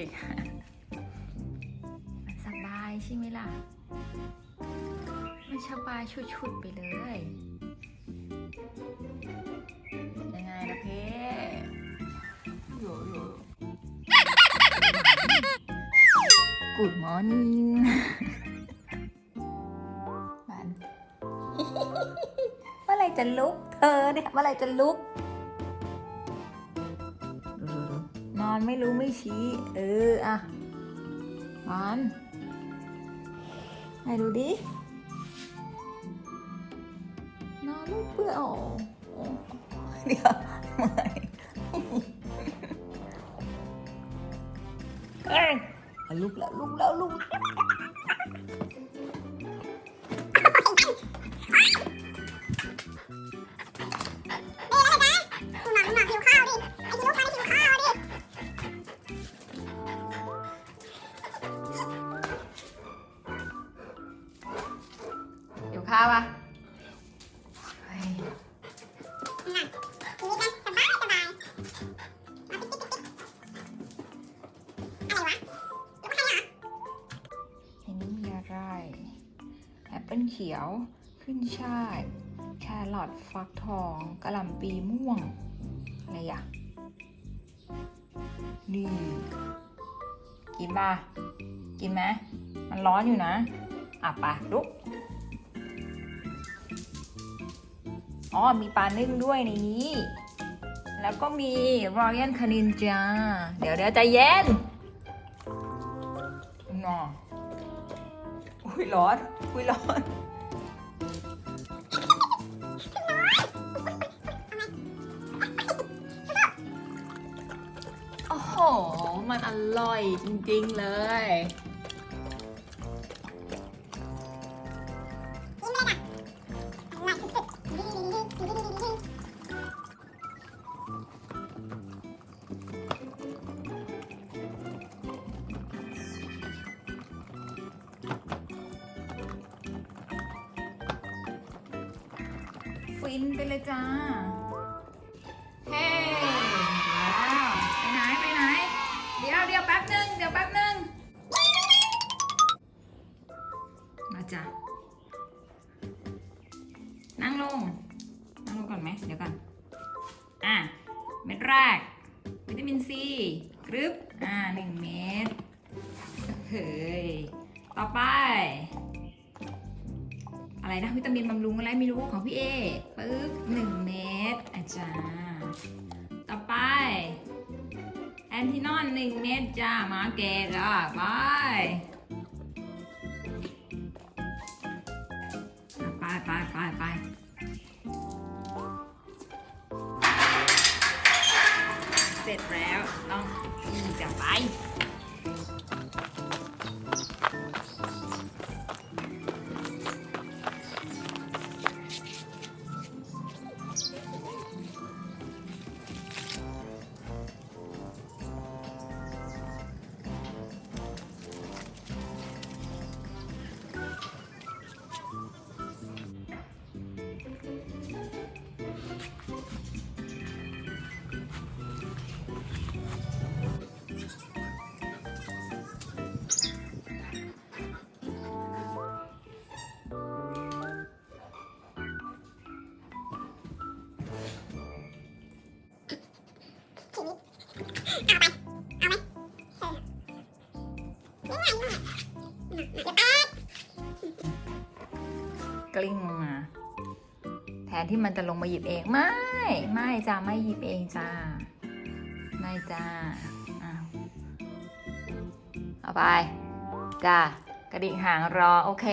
ระดิกหางมันสบายใช่ไหมล่ะ มันสบายชุดๆไปเลย ยังไงล่ะเพ่โยโย่ Good morning มัน เมื่อไหรจะลุกเธอเนี่ย เมื่อไหรจะลุก อนไม่รู้ไม่ชี้ เอออะมันไหนดูดิ นอนไม่เปื่อยโอ้โอ้เดี๋ยวไม่เอ้ยลุกแล้วลุกแล้วลุก วะแล้วก็ใครอะในนี้มีอะไรแอปเปิลเขียว ขึ้นช่าย แครอทฟักทองกะหล่ำปีม่วง อะไรอะนี่ กินป่ะ กินไหมมันร้อนอยู่นะ อะไปลุก อ๋อ มีปลานึ่งด้วยในนี้ แล้วก็มีรอยัลคานินจาเดี๋ยวเดี๋ยวใจเย็นนออุ้ยร้อนอุ้ยร้อนโอ้โห มันอร่อยจริง ๆ เลย ฟินไปเลยจ้า เฮ้ว้าวไปไหนไปไหน เดี๋ยวเดี๋ยวแป๊บหนึ่งเดี๋ยวแป๊บหนึ่งมาจ้ะ นั่งลง นั่งลงก่อนไหม เดี๋ยวก่อน อะ เม็ดแรก วิตามินซีกรึบ อ่าหนึ่งเม็ด เฮ้ย ต่อไป อะไรนะวิตามินบำรุงอะไรไม่รู้ของพี่เอปึ๊บหนึ่งเม็ดอาจารย์ต่อไปแอนทินอนหนึ่งเม็ดจ้ามาเกตอะไปไปไปไปไปเสร็จแล้ว ต้องนี่จะไป กลิ้งลงมา แทนที่มันจะลงมาหยิบเอง ไม่ ไม่จ้าไม่หยิบเองจ้า ไม่จ้าเอาไป จ้ากระดิกหางรอ โอเค